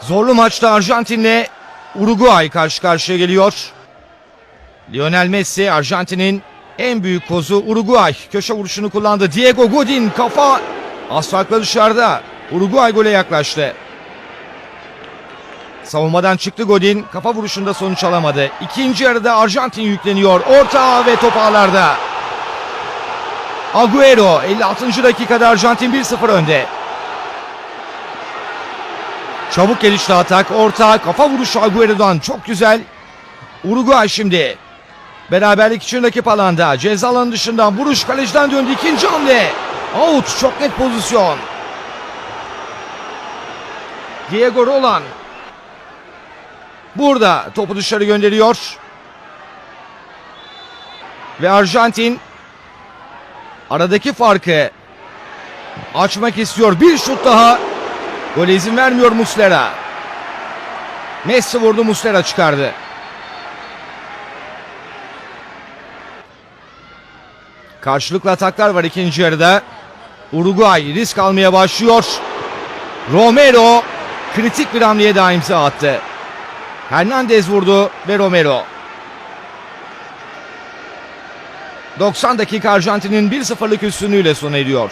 Zorlu maçta Arjantin'le Uruguay karşı karşıya geliyor. Lionel Messi Arjantin'in en büyük kozu Uruguay. Köşe vuruşunu kullandı. Diego Godin kafa az farkla dışarıda. Uruguay gole yaklaştı. Savunmadan çıktı Godin. Kafa vuruşunda sonuç alamadı. İkinci yarıda Arjantin yükleniyor. Orta ve top ağlarda. Agüero 56. dakikada Arjantin 1-0 önde. Çabuk gelişti atak. Orta kafa vuruşu Agüero'dan çok güzel. Uruguay şimdi. Beraberlik için rakip alanda. Ceza alanı dışından vuruş kaleciden döndü. ikinci hamle. Out çok net pozisyon. Diego Roland. Burada topu dışarı gönderiyor. Ve Arjantin aradaki farkı açmak istiyor. Bir şut daha. Gole izin vermiyor Muslera. Messi vurdu Muslera çıkardı. Karşılıklı ataklar var ikinci yarıda. Uruguay risk almaya başlıyor. Romero kritik bir hamleye daha imza attı. Hernandez vurdu ve Romero. 90 dakika Arjantin'in 1-0'lık üstünlüğüyle sona eriyor.